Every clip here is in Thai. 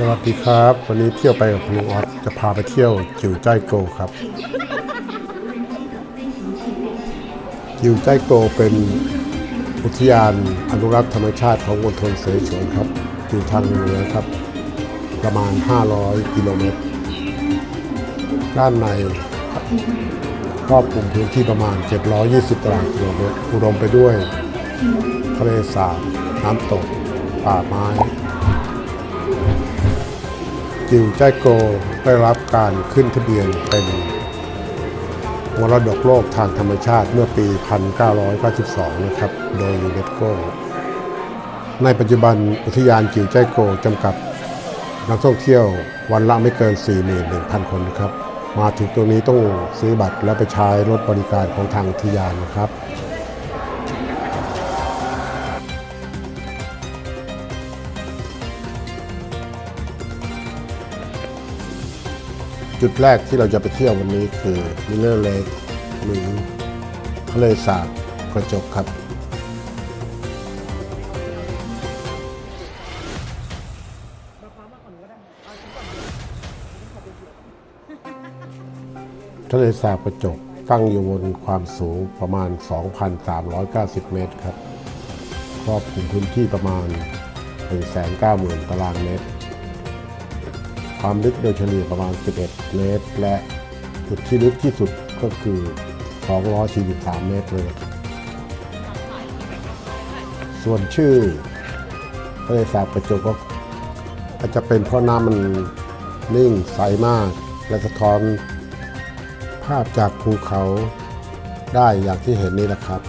สวัสดีครับ วันนี้เที่ยวไปกับลุงออสจะพาไปเที่ยวจิวใจโกครับจิวใจโกเป็นอุทยานอนุรักษ์ธรรมชาติของมณฑลเสฉวนครับ อยู่ทางเหนือครับ ประมาณ 500 กิโลเมตร ด้านในครอบคลุมพื้นที่ประมาณ 720 ตารางกิโลเมตรอุดมไปด้วยทะเลสาบน้ำตก ป่าไม้ จิวใจโกได้รับการขึ้นทะเบียนเป็นมรดกโลกทางธรรมชาติเมื่อปี 1992 นะครับ โดยยูเนสโก ในปัจจุบันอุทยานจิวใจโกจำกัดนักท่องเที่ยววันละไม่เกิน 41,000 คนนะครับ มาถึงตรงนี้ต้องซื้อบัตรและไปใช้รถบริการของทางอุทยานนะครับ จุดแรกที่เราจะไปเที่ยววันนี้คือมิเลอร์เลกหรือทะเลสาบกระจกครับ ทะเลสาบกระจกตั้งอยู่บนความสูงประมาณ 2,390 เมตรครับ ครอบคลุมพื้นที่ประมาณ 190,000 ตารางเมตร ความลึกโดยเฉลี่ยประมาณ 11 เมตร และจุดที่ลึกที่สุดก็คือ 243 เมตรเลย ส่วนชื่อทะเลสาบกระจกก็อาจจะเป็นเพราะน้ำมันนิ่งใสมาก และสะท้อนภาพจากภูเขาได้อย่างที่เห็นนี่แหละครับ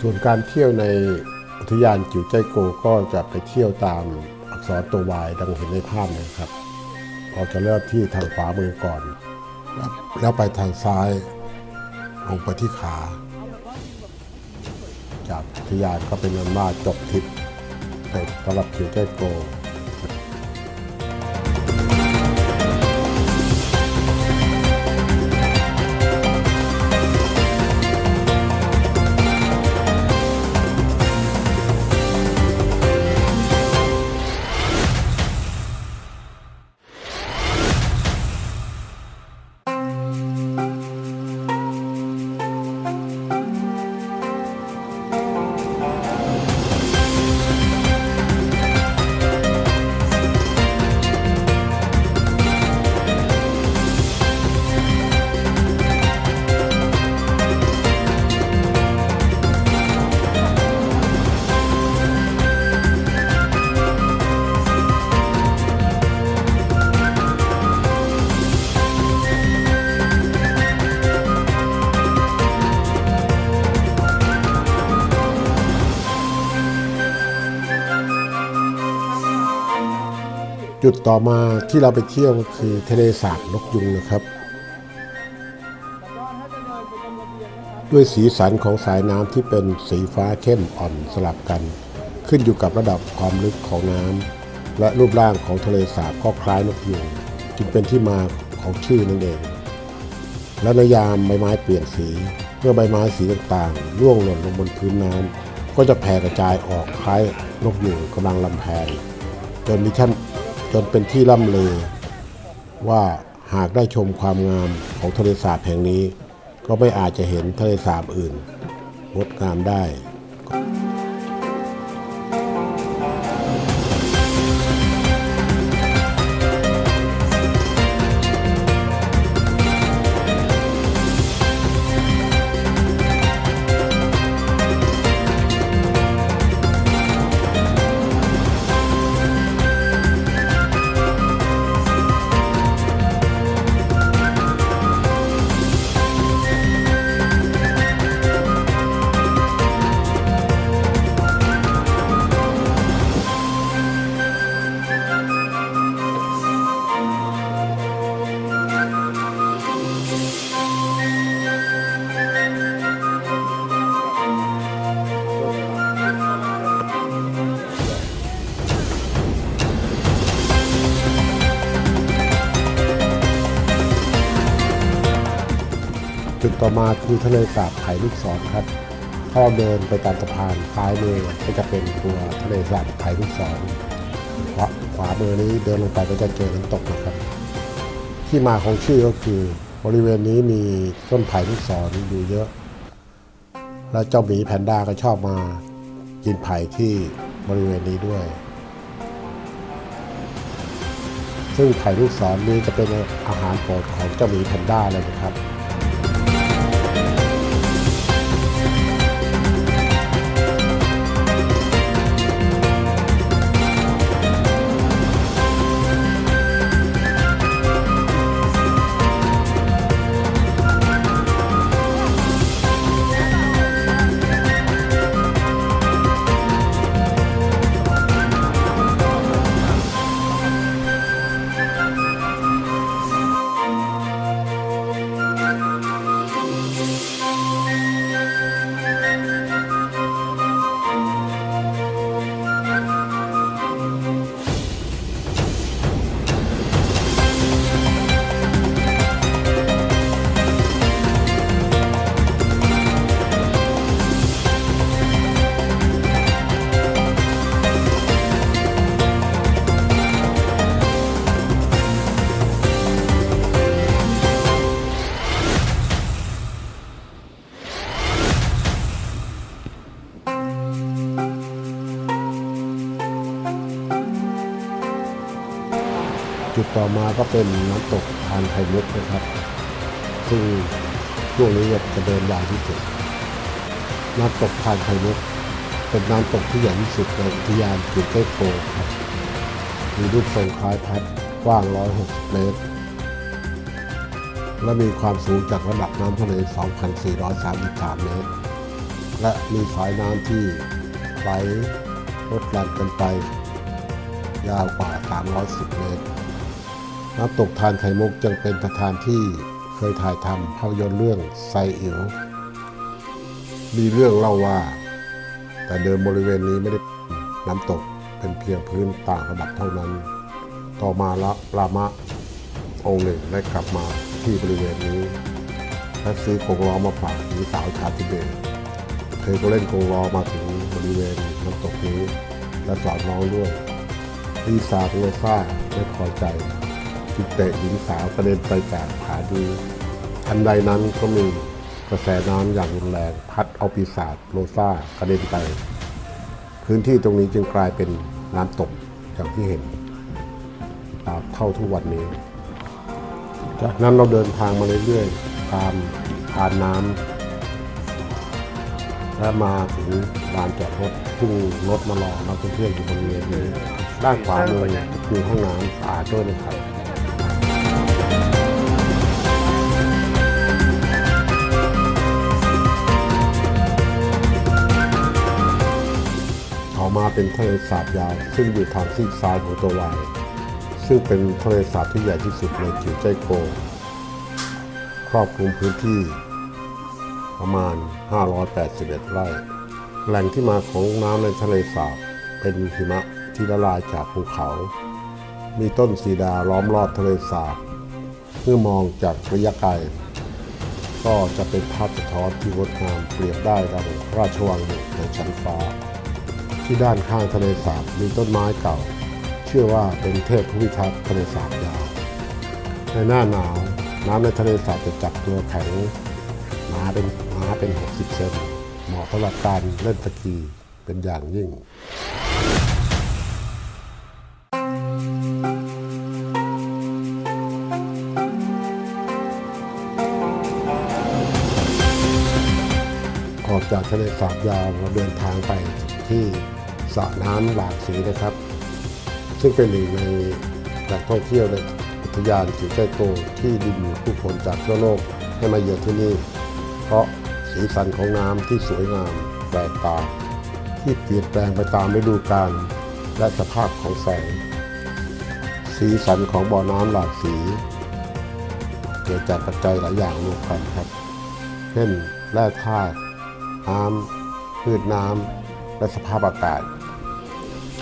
ส่วนการเที่ยวในอุทยานจิ๋วใจโกก็จะไปเที่ยวตาม อักษรตัววายดังเห็นในภาพเลยครับเราจะเริ่มที่ทางขวามือก่อน แล้วแล้วไปทางซ้าย ลงไปที่ขา จากทยานก็เป็นนันว่าจบทิปในสำหรับคิวเจโก จุดต่อมาที่เราไปเที่ยวก็คือทะเลสาบนกยุงนะครับ ด้วยสีสันของสายน้ำที่เป็นสีฟ้าเข้มอ่อนสลับกัน ขึ้นอยู่กับระดับความลึกของน้ำและรูปร่างของทะเลสาบก็คล้ายนกยุงจึงเป็นที่มาของชื่อนั่นเอง และในยามใบไม้เปลี่ยนสีเมื่อใบไม้สีต่างๆร่วงหล่นลงบนพื้นน้ำก็จะแผ่กระจายออกคล้ายนกยุงกำลังลำแพนจนมีท่าน จนเป็นที่ล่ำลือ ว่าหากได้ชมความงามของทะเลสาบแห่งนี้ ก็ไม่อาจจะเห็นทะเลสาบอื่น งดงามได้ ต่อมาคือทะเลสาบไผ่ลูกศรครับ ถ้าเราเดินไปตามสะพานซ้ายมือก็จะเป็นตัวทะเลสาบไผ่ลูกศรขวาขวามือนี้เดินลงไปก็จะเจอน้ำตกนะครับ ที่มาของชื่อก็คือบริเวณนี้มีต้นไผ่ลูกศรอยู่เยอะ แล้วเจ้าหมีแพนด้าก็ชอบมากินไผ่ที่บริเวณนี้ด้วย ซึ่งไผ่ลูกศรนี้จะเป็นอาหารโปรดของเจ้าหมีแพนด้าเลยนะครับ จุดต่อมาก็เป็นน้ำตกทานไข่มุกนะครับ ซึ่งช่วงนี้จะเดินยาวที่สุด น้ำตกทานไข่มุก เป็นน้ำตกที่ใหญ่ที่สุดในอุทยานกินเต้โกครับมีรูปทรงคล้ายพัดกว้าง 160 เมตร และมีความสูงจากระดับน้ำทะเล 2,433 เมตร และมีสายน้ำที่ไหลลดหลั่นกันไป ยาวกว่า 310 เมตร น้ำตกทานไข่มุกจึงเป็นสถานที่เคยถ่ายทำภาพยนตร์เรื่องไซอิ๋วมีเรื่องเล่าว่า แต่เดิมบริเวณนี้ไม่ได้น้ำตกเป็นเพียงพื้นต่างระดับเท่านั้น ต่อมาละลามะ องค์หนึ่งได้กลับมาที่บริเวณนี้ และซื้อโกงล้อมาฝากหญิงสาวชาวทิเบตเธอก็เล่นโกงล้อมาถึงบริเวณน้ำตกนี้ และสอนน้องด้วยลีซาโรซ่าไม่พอใจ จึงเตะหญิงสาวกระเด็นไปจากขาดีทันใดนั้นก็มีกระแสน้ำอย่างรุนแรงพัดเอาปีศาจโรซ่ากระเด็นไป พื้นที่ตรงนี้จึงกลายเป็นน้ำตกอย่างที่เห็นตามเท่าทุกวันนี้ จากนั้นเราเดินทางมาเรื่อยๆตามผ่านน้ำและมาถึงลานจอดรถพุ่งรถมารอนักท่องเที่ยวอยู่บริเวณนี้ด้านขวามือมีห้องน้ำสะอาดด้วยนะครับ เป็นทะเลสาบยาว ซึ่งอยู่ทางซีกซ้ายของตัววาย ซึ่งเป็นทะเลสาบที่ใหญ่ที่สุดในจิวใจโก ครอบคลุมพื้นที่ ประมาณ 581 ไร่ แหล่งที่มาของน้ำในทะเลสาบเป็นหิมะที่ละลายจากภูเขา มีต้นสีดาล้อมรอบทะเลสาบ เมื่อมองจากระยะไกลก็จะเป็นภาพสะท้อนที่งดงามเปรียบได้ดังราชวังในชั้นฟ้า ที่ด้านข้างทะเลสาบมีต้นไม้เก่า เชื่อว่าเป็นเทพผู้พิทักษ์ทะเลสาบยาว ในหน้าหนาวน้ำในทะเลสาบจะจับตัวแข็งหนาเป็นหนาเป็น 60 เซนเหมาะสำหรับการเล่นสกีเป็นอย่างยิ่งออกจากทะเลสาบยาวเราเดินทางไปที่ สระน้ำหลากสีนะครับ ซึ่งเป็นหนึ่งในแหล่งท่องเที่ยวในอุทยานจิ๋วใจโกที่ดึงดูดผู้คนจากทั่วโลกให้มาเยือนที่นี่ เพราะสีสันของน้ำที่สวยงามแปลกตาที่เปลี่ยนแปลงไปตามฤดูกาลและสภาพของแสง สีสันของบ่อน้ำหลากสี เกิดจากปัจจัยหลายอย่างรวมกันครับ เช่นแร่ธาตุน้ำพืชน้ำและสภาพอากาศ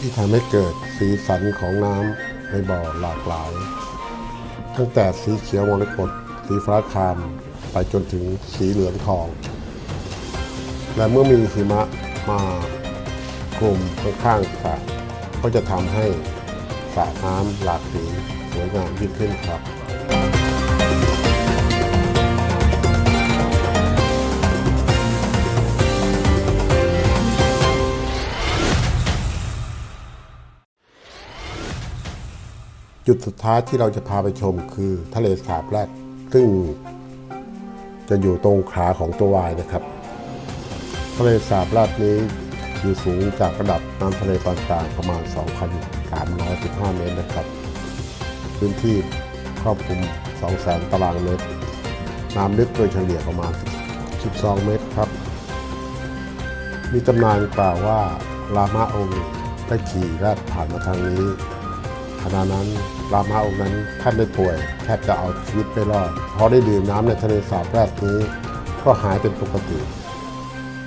ที่ทำให้เกิดสีสันของน้ำในบ่อหลากหลาย ตั้งแต่สีเขียวมรกตสีฟ้าคราม ไปจนถึงสีเหลืองทอง และเมื่อมีหิมะมากลุ่มข้างๆสระก็จะทำให้สระน้ำหลากสีสวยงามยิ่งขึ้นครับ จุดสุดท้ายที่เราจะพาไปชมคือทะเลสาบแรก ซึ่งจะอยู่ตรงขาของตัววายนะครับ ทะเลสาบแรกนี้อยู่สูงจากระดับน้ำทะเลปานกลางประมาณ 2,315 เมตรนะครับ พื้นที่ครอบคลุม 200,000 ตารางเมตร น้ำลึกโดยเฉลี่ยประมาณ 12 เมตรครับ มีตำนานกล่าวว่าลามาองค์ได้ขี่แรดผ่านมาทางนี้ ขณะนั้นรามาองค์นั้นท่านได้ป่วยแทบจะเอาชีวิตไม่รอดพอได้ดื่มน้ำในทะเลสาบแรกนี้ก็หายเป็นปกติ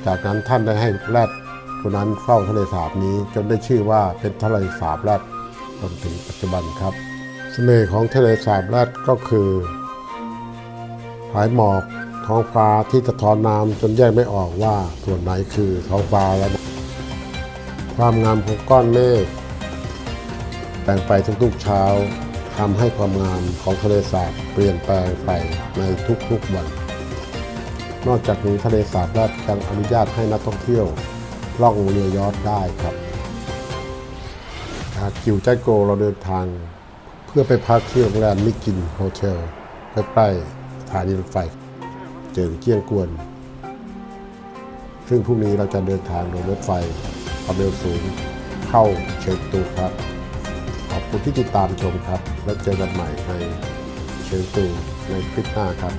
จากนั้นท่านได้ให้แรดคนนั้นเฝ้าทะเลสาบนี้จนได้ชื่อว่าเป็นทะเลสาบแรดจนถึงปัจจุบันครับเสน่ห์ของทะเลสาบแรดก็คือผายหมอกท้องฟ้าที่สะท้อนน้ำจนแยกไม่ออกว่าส่วนไหนคือท้องฟ้าและความงามของก้อนเมฆ แปลงไปทุกๆเช้าทำให้ความงามของทะเลสาบเปลี่ยนแปลงไปในทุกๆวัน นอกจากนี้ทะเลสาบแรกยังอนุญาตให้นักท่องเที่ยวล่องเรือยอชต์ได้ครับจากกิวใจโกเราเดินทาง เพื่อไปพักที่โรงแรมมิกินโฮเทลใกล้ๆสถานีรถไฟ เจิงเจียงกวน ซึ่งพรุ่งนี้เราจะเดินทางโดยรถไฟความเร็วสูงเข้าเชิงตูครับ คุณที่ติดตามชมครับ แล้วเจอกันใหม่ในเชิงตูในคลิปหน้าครับ